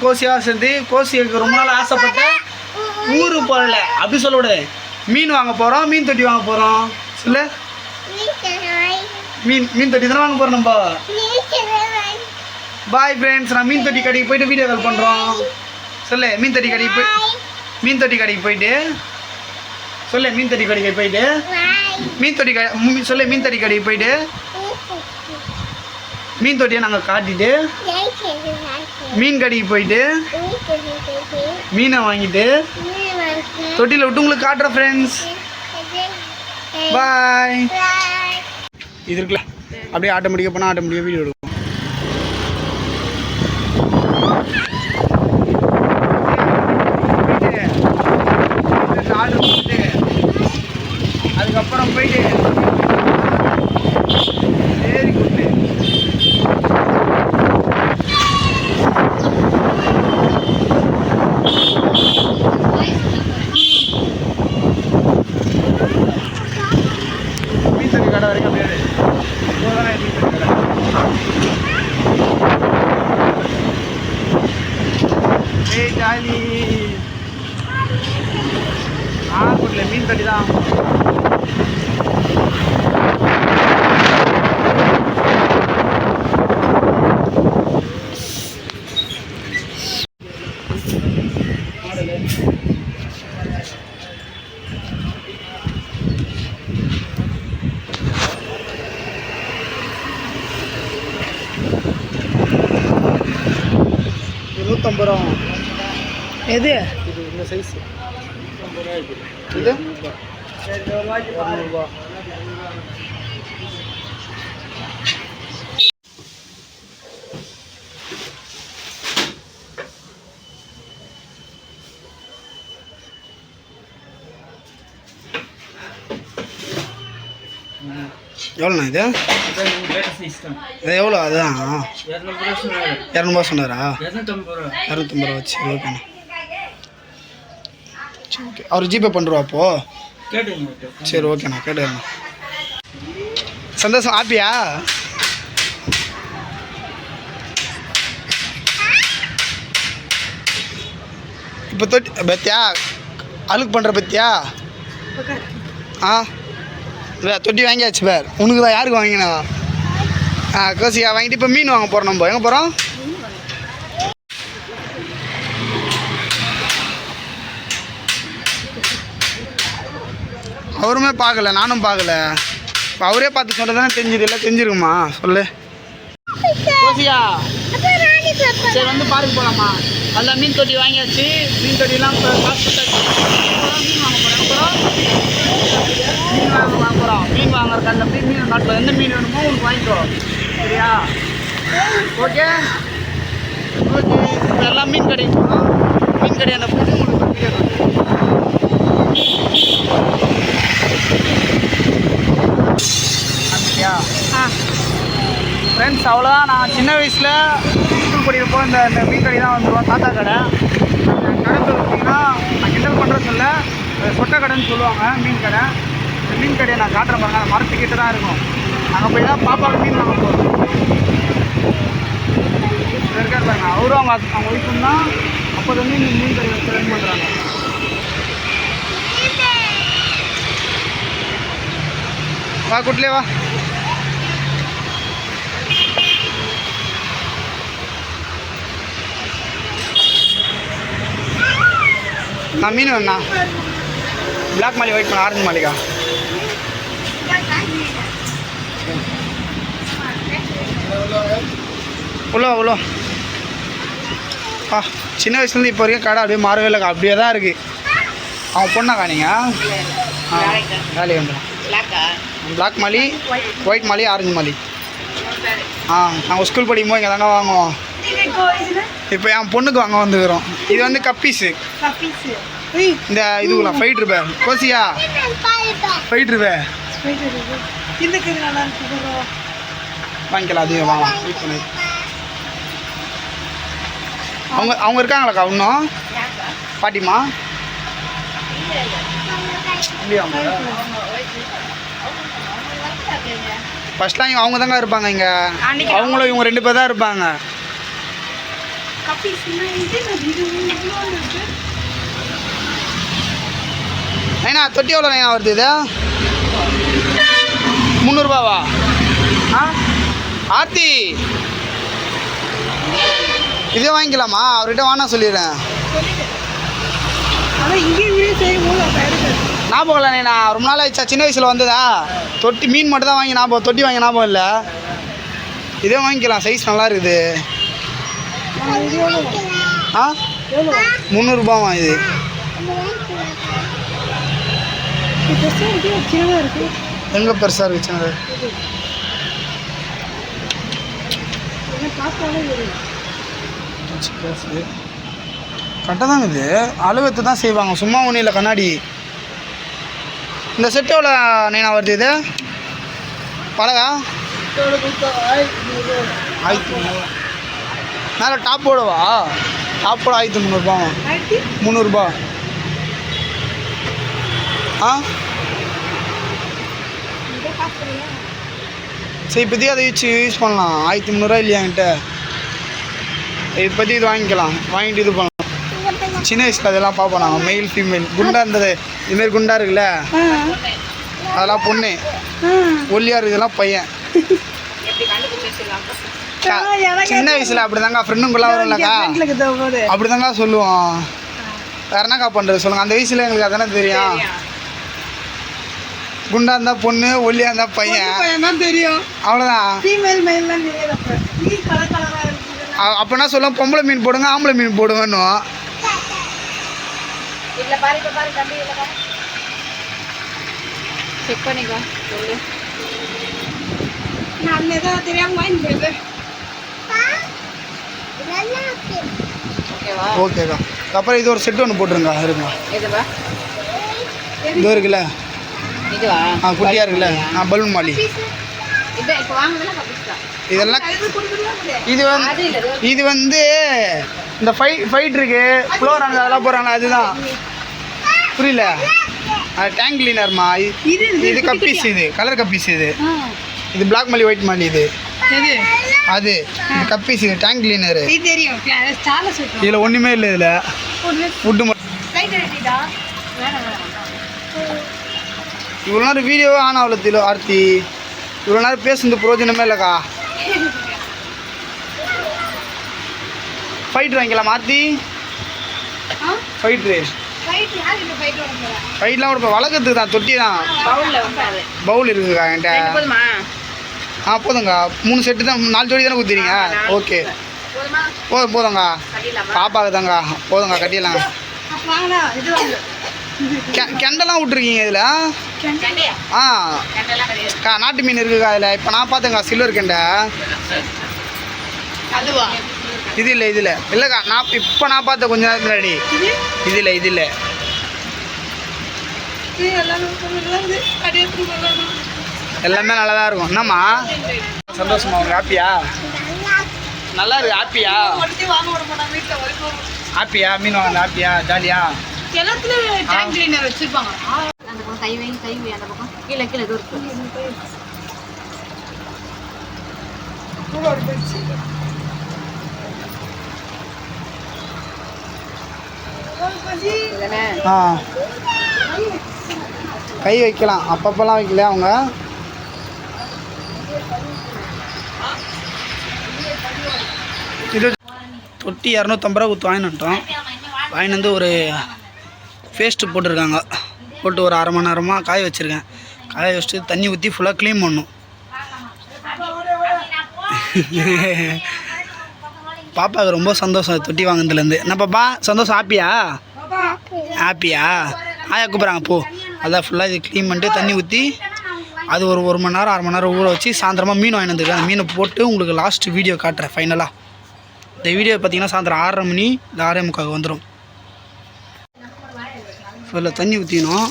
நானும் கோசியா சேர்ந்து கோசிக்கு ரொம்ப நாள் ஆசைப்பட்ட ஊருக்கு போகல அப்படி சொல்லக்கூடாது மீன் வாங்க போகிறோம் மீன் தொட்டி வாங்க போகிறோம் சொல்லு. மீன் மீன் தொட்டி தானே வாங்க போகிறோம் நம்ம? பாய் ஃப்ரெண்ட்ஸ் நான் மீன் தொட்டி கடைக்கு போயிட்டு வீடியோ கால் பண்ணுறோம் சொல்லு மீன் தொட்டி கடைக்கு போய் மீன் தொட்டி கடைக்கு போயிட்டு. சொல்லு மீன் தொட்டி கடைக்கு போயிட்டு. மீன் தொட்டி கடை சொல்லு மீன் தொட்டி கடைக்கு போயிட்டு. மீன் தொட்டியை நாங்கள் காட்டிட்டு மீன் கடைக்கு போயிட்டு மீனை வாங்கிட்டு தொட்டியில் விட்டு உங்களுக்கு காட்டுறேன் ஃப்ரெண்ட்ஸ் பாய் இது இருக்குல்ல. அப்படியே ஆட்டோமேட்டிக்காக போனால் ஆட்டோமேட்டிக்காக வீடியோ எடுக்கும் ஆர்டர் பண்ணிட்டு அதுக்கப்புறம் போயிட்டு சரி குட்டு மீன் தண்ணி கடை வரைக்கும் அப்படியே போதானே மீன் தண்ணி கடை. ஏய் ஜாலி. மீன் தண்ணி தான் நூற்றம்பது ரூபா எது? இது இந்த சைஸ் இது? இரநூறுபா எவ்வளோண்ணா இது? இது எவ்வளோ? அதுதான்? இரநூறுபா சொன்னாரா. இரநூத்தம்பது ரூபா சரி ஓகேண்ணா. ஓகே அவர் ஜிபே பண்ணுறா அப்போ? சரி ஓகேண்ணா கேட்டுண்ணா சந்தோஷம் ஹாப்பியா? இப்போ தொட்டி பத்தியா? அழுக்கு பண்ணுற பத்தியா? ஆ? இல்லை தொட்டி வாங்கியாச்சு பேர் உனக்கு தான் யாருக்கு வாங்கினா ஆ கோசியா வாங்கிட்டு இப்போ மீன் வாங்க போகிறோம் நம்ம. எங்கே போகிறோம் அவருமே பார்க்கல நானும் பார்க்கல. இப்போ அவரே பார்த்து சொல்ல தானே தெரிஞ்சுது இல்லை தெரிஞ்சிருக்குமா? சொல்லு. கோசியா. சரி வந்து பார்க்க போகலாமா அதில் மீன் தொட்டி வாங்கியாச்சு. மீன் தொட்டிலாம் காசு மீன் வாங்க போகிறோம் மீன் வாங்க வாங்க போகிறோம் மீன் வாங்குறதுக்கு அந்த மீன் மீன் நாட்டில் எந்த மீன் வேணுமோ உனக்கு வாங்கிக்கோ. சரியா? ஓகே? ஓகே. இப்போ எல்லாம் மீன் கடைக்கு போகிறோம் மீன் கடையான போட்டு உங்களுக்கு வீடியோ காட்டுறேன். அப்படியா ஃப்ரெண்ட்ஸ் அவ்வளோதான் நான் சின்ன வயசில் ஸ்கூல் படிக்கிறப்போ இந்த இந்த மீன் கடை தான் வந்துடுவோம் தாத்தா கடை. அந்த கடை பார்த்தீங்கன்னா நான் கிண்டல் பண்ணுறது சொல்ல சொட்டை கடைன்னு சொல்லுவாங்க மீன் கடை. இந்த மீன் கடையை நான் காட்டுறேன் பாருங்க. அந்த மரத்துக்கிட்ட தான் இருக்கும். அங்கே போய் தான் பாப்பாவுக்கு மீன் வாங்க போகிறோம் இருக்கார் பாருங்க. அவரும் அவங்க அவங்க ஒய்ஃபும் தான். அப்போ வந்து இந்த மீன் கடை வச்சு ரன் பண்ணுறாங்க வா குட்லே வா. நான் மீன் வேணா பிளாக் மாலி ஒயிட் பண்ண ஆரஞ்சு மாலிகா உள்ள உள்ள. ஆ சின்ன வயசுலேருந்து இப்போ வரைக்கும் கடை அப்படியே மாறவே இல்லை அப்படியே தான் இருக்குது அவன் பொண்ணாக்கா நீங்கள் வேலைக்கு வந்துடும் black molly white molly orange molly ஆ நாங்கள் ஸ்கூல் படிக்கும்போது இங்கே தாங்க வாங்குவோம். இப்போ என் பொண்ணுக்கு வாங்க வந்துக்கிறோம். இது வந்து கப்பீஸு இந்த இதுக்குலாம் ஃபைட் இருப்பேன் கோசியா? ஃபைட் இருப்பேன் வாங்கிக்கலாம் அதிகம் வாங்க. வெயிட் பண்ணி அவங்க அவங்க இருக்காங்களாக்கா இன்னும்? பாட்டிமா அப்படியா ஃபர்ஸ்ட்லாம் அவங்க தாங்க இருப்பாங்க இங்க. அவங்களும் இவங்க ரெண்டு பேர் தான் இருப்பாங்க நைனா தொட்டி எவ்வளோ நைனா வருது இது? முந்நூறுபாவா? ஆ. ஆர்த்தி! இதே வாங்கிக்கலாமா? அவர்கிட்ட வானா சொல்லிடுறேன். ஞாபகம் இல்லை நான். ரொம்ப நாள் ஆயிடுச்சா சின்ன வயசில் வந்ததா? தொட்டி மீன் மட்டும் தான் வாங்கி ஞாபகம் தொட்டி வாங்கி ஞாபகம் இல்லை? இதே வாங்கிக்கலாம் சைஸ் நல்லா இருக்குது. ஆ? முந்நூறுபாவா இது இது பெருசாக இருக்குது எங்கே பெருசாக இருக்கு சின்னது? கரெக்டாக தான் இது. அளவெத்து தான் செய்வாங்க. சும்மா ஒன்றும் இல்லை கண்ணாடி. இந்த செட்டு எவ்வளோ நீனா வருது இது? பழகா? ஆயிரத்தி முந்நூறு. மேலே டாப் போடவா? டாப் போட ஆயிரத்தி முந்நூறுபா. முந்நூறுபா. ஆ? சரி இப்போதைக்கு அதை யூஸ் யூஸ் பண்ணலாம். ஆயிரத்தி முந்நூறுரூவா இல்லையா என்கிட்ட? இப்போதைக்கு இது வாங்கிக்கலாம். வாங்கிட்டு இது பண்ணலாம். சின்ன வயசில் அதெல்லாம் பார்ப்போம் நாங்கள் மெயில் ஃபீமேல் குண்டா இருந்தது. இதுமாரி குண்டா இருக்குல்ல? அதெல்லாம் பொண்ணு. ஆ ஒல்லியா இதெல்லாம் பையன். சின்ன வயசுல அப்படிதாங்க ஃப்ரெண்டுங்குள்ள வரும்லக்கா அப்படிதாங்க சொல்லுவோம். வேற என்னக்கா பண்றது? சொல்லுங்க. அந்த வயசுல எங்களுக்கு அதானே தெரியும். குண்டா இருந்தா பொண்ணு ஒல்லியா இருந்தா பையன். தெரியும். அவ்வளோதான் ஃபீமேல் மெயில்லாம் தெரியாது. அப்போ. நீ கலர் கலராக இருக்குது சொல்லுவோம் பொம்பளை மீன் போடுங்க ஆம்பளை மீன் போடுங்கன்னு செக் பண்ணிக்கோ. சொல்லு. நான் எதாவது தெரியாமல் வாங்கிட்டு ஓகேவா? ஓகேக்கா. அப்புறம் இது ஒரு செட் ஒன்று போட்டுருங்க இருங்க. எதுவா? இதோ இருக்குல்ல? இதுவா? ஆ குட்டியா இருக்குல்ல? ஆ பலூன் மாலி. இப்போ இதெல்லாம் இது வந்து இல்லை இது வந்து இந்த ஃபைட் ஃபைட் இருக்கு. ஃப்ளோர் அந்த அதெல்லாம் போகிறாங்களா அதுதான். புரியல. டேங்க் கிளீனர்மா இது இது கப்பீஸ் இது கலர் கப்பீஸ் இது. இது. பிளாக் மல்லி ஒயிட் மல்லி இது. அது. இது கப்பீஸ் இது டேங்க் கிளீனரு இது தெரியும். இதில் ஒன்றுமே இல்லை இதில். ஃபுட்டு மட்டும் இவ்வளோ நேரம் வீடியோவே ஆன் ஆகல திலோ ஆர்த்தி? இவ்வளோ நேரம் பேசுனது பிரயோஜனமே இல்லைக்கா. ஃபைட் வாங்கிக்கலாம் ஆர்த்தி. ஃபைட்ரு லைட் யார் இந்த ஃபைட் ஓட போகிறா ஃபைட்லாம் கூட இப்போ வளர்க்கறதுக்கு தான் தொட்டி தான் பவுல் இருக்குக்கா என்கிட்ட. ஆ போதுங்க மூணு செட்டு தான் நாலு ஜோடி தானே குத்துறீங்க? ஓகே. போதுமா? போதும் போதுங்க கட்டிடலாமா? பாப்பாக்கு தாங்க போதுங்க கட்டிடலாம் அப்போ வாங்கடா இது வாங்க. கெ- கெண்டெல்லாம் விட்ருக்கீங்க இதில்? ஆ. நாட்டு மீன் இருக்குக்கா இதில். இப்போ நான் பார்த்தேங்க சில்வர் கெண்டை. அதுவா? இது இல்லை இதில் இல்லைக்கா நான் இப்போ நான் பார்த்தேன் கொஞ்ச நேரத்துக்கு முன்னாடி. இது? இதில் இது இது திரும்ப எல்லாமே நல்லா தான் இருக்கும். என்னம்மா? சந்தோஷமா உங்களுக்கு ஹாப்பியா? நல்லா இருக்கு. ஹாப்பியா? ஹாப்பியா? மீன் வாங்க ஹாப்பியா? ஜாலியா? எல்லாத்துலேயும் டேங்க் கிளீனர் வச்சுருப்பாங்க. அந்த பக்கம் கை வை கை வை அந்த பக்கம். கீழே கீழே இது இருக்கு இதுதானே ஆ. கை வைக்கலாம். அப்பப்போலாம் வைக்கல அவங்க? இது தொட்டி இரநூத்தம்பது ரூபா ஊற்றி வாங்கினுட்டோம் வந்துட்டோம். வாங்கிட்டு வந்து ஒரு பேஸ்ட்டு போட்டிருக்காங்க. போட்டு ஒரு அரை மணி நேரமாக காய வச்சுருக்கேன். காய வச்சுட்டு தண்ணி ஊற்றி ஃபுல்லாக க்ளீன் பண்ணும் பாப்பாவுக்கு ரொம்ப சந்தோஷம். தொட்டி வாங்கினதுலேருந்து என்ன பாப்பா? சந்தோஷம் ஹாப்பியா ஹாப்பியா? ஆயா கூப்பிட்றாங்க போ. அதான் ஃபுல்லாக இது க்ளீன் பண்ணிட்டு தண்ணி ஊற்றி அது ஒரு ஒரு மணி நேரம் அரை மணி நேரம் ஊற வச்சு சாயந்தரமாக மீன் வாங்கி வந்துருக்கேன் அந்த மீனை போட்டு உங்களுக்கு லாஸ்ட் வீடியோ காட்டுறேன் ஃபைனலாக இந்த வீடியோ பார்த்தீங்கன்னா சாயந்தரம் ஆறரை மணி இல்லை ஆறே முக்கால் வந்துடும் இதில் தண்ணி ஊற்றிக்கணும்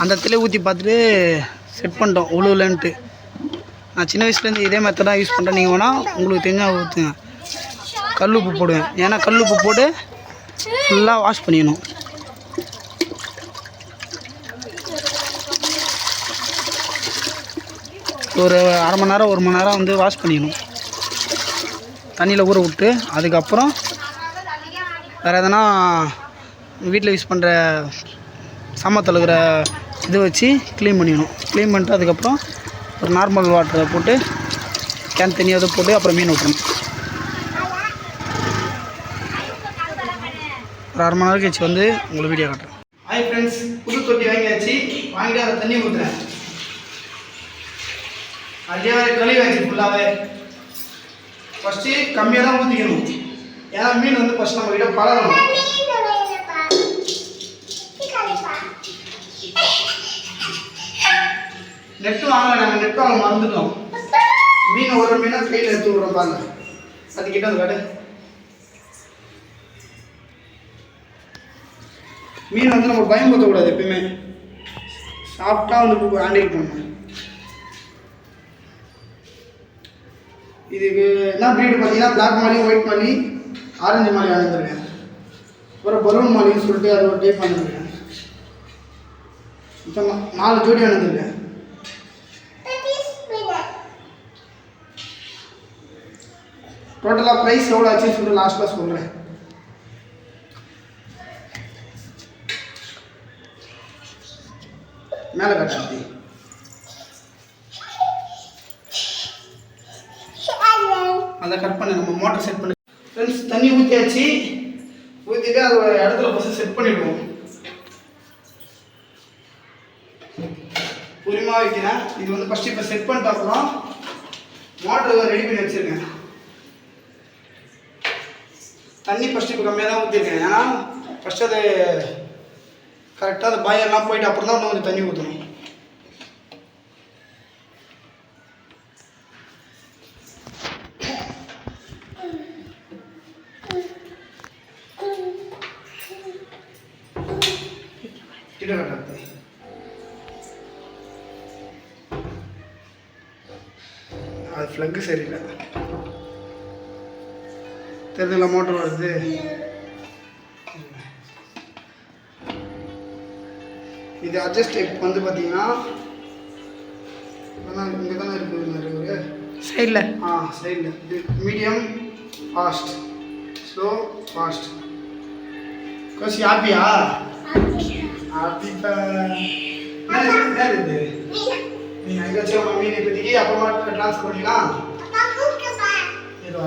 அந்த இடத்துல ஊற்றி பார்த்துட்டு செட் பண்ணிட்டோம் உழுவுலன்ட்டு. நான் சின்ன வயசுலேருந்து இதே மாதிரி தான் யூஸ் பண்ணுறேன் நீங்கள் வேணால் உங்களுக்கு தெரிஞ்சால் ஊற்றுங்க கல் உப்பு போடுவேன். ஏன்னா கல் உப்பு போட்டு ஃபுல்லாக வாஷ் பண்ணிடணும். ஒரு அரை மணி நேரம் ஒரு மணி நேரம் வந்து வாஷ் பண்ணிடணும் தண்ணியில் ஊற விட்டு அதுக்கப்புறம் வேறு எதனா வீட்டில் யூஸ் பண்ணுற சாமான் இருக்கிற இது வச்சு க்ளீன் பண்ணிடணும் க்ளீன் பண்ணிட்டு அதுக்கப்புறம் ஒரு நார்மல் வாட்டரை போட்டு கேன் தண்ணியாவது அதை போட்டு அப்புறம் மீன் விட்டுறணும் ஒரு அரை மணி நேரம் கழிச்சு வந்து உங்களுக்கு வீடியோ காட்டுறேன். ஹாய் ஃப்ரெண்ட்ஸ் புது தொட்டி வாங்கியாச்சு. வாங்கிட்டு அதை தண்ணி ஊற்றுறேன் அதே மாதிரி கழுவியாச்சு ஃபுல்லாகவே ஃபஸ்ட்டு கம்மியாக தான் ஊற்றிக்கணும் ஏன்னா மீன் வந்து ஃபஸ்ட் நம்ம கிட்ட பழகணும். நெட்டு வாங்கல நாங்கள் நெட் வாங்க மறந்துட்டோம். மீன் ஒரு மீனை கையில் எடுத்து விட்றோம் பாருங்க. அது கிட்ட வந்து காட்டு மீன் வந்து நம்ம பயன்படுத்தக்கூடாது எப்பயுமே. சாப்பிட்டா வந்து ஹேண்டில் பண்ணணும் இது என்ன ப்ரீடு பார்த்தீங்கன்னா black molly white molly orange molly அனுப்பிருக்கேன் அப்புறம் பலூன் மாலின்னு சொல்லிட்டு அது ஒரு டைப் அனுப்பிருக்கேன் இப்போ நாலு ஜோடி அனுப்பிருக்கேன் டோட்டலாக ப்ரைஸ் எவ்வளோ ஆச்சுன்னு சொல்லிட்டு லாஸ்ட்டில் சொல்கிறேன் மேலே கட்டாச்சு அதை கட் பண்ணி நம்ம மோட்டர் செட் பண்ணு. ஃப்ரெண்ட்ஸ் தண்ணி ஊற்றியாச்சு ஊற்றிட்டு அது ஒரு இடத்துல ஃபஸ்ட்டு செட் பண்ணிவிடுவோம் புரியுமா வைக்கிறேன். இது வந்து ஃபஸ்ட்டு இப்போ செட் பண்ணிட்ட அப்புறம் மோட்டர் ரெடி பண்ணி வச்சுருக்கேன். தண்ணி ஃபஸ்ட்டு இப்போ கம்மியாக தான் ஊற்றிருக்கேன் ஏன்னா ஃபஸ்ட்டு அது கரெக்டாக அந்த பயம்லாம் போயிட்டு அப்புறம் தான் இன்னும் கொஞ்சம் தண்ணி ஊற்றணும் கிட்ட கட்டாது அது ஃப்ளக்கு சரியில்லை தெரியுதுல மோட்டர் வருது இது அட்ஜஸ்ட் டைப் வந்து பார்த்தீங்கன்னா இங்கே தானே இருக்குது சைடில் ஆ சைடில் இது மீடியம் ஃபாஸ்ட் ஸ்லோ ஃபாஸ்ட் கோசி ஹாப்பியா ஹாப்பி என்ன இது நீங்கள் அங்கே வச்சு மீன் இப்போதைக்கு அப்புறமா ட்ரான்ஸ்ஃபர் பண்ணிக்கலாம்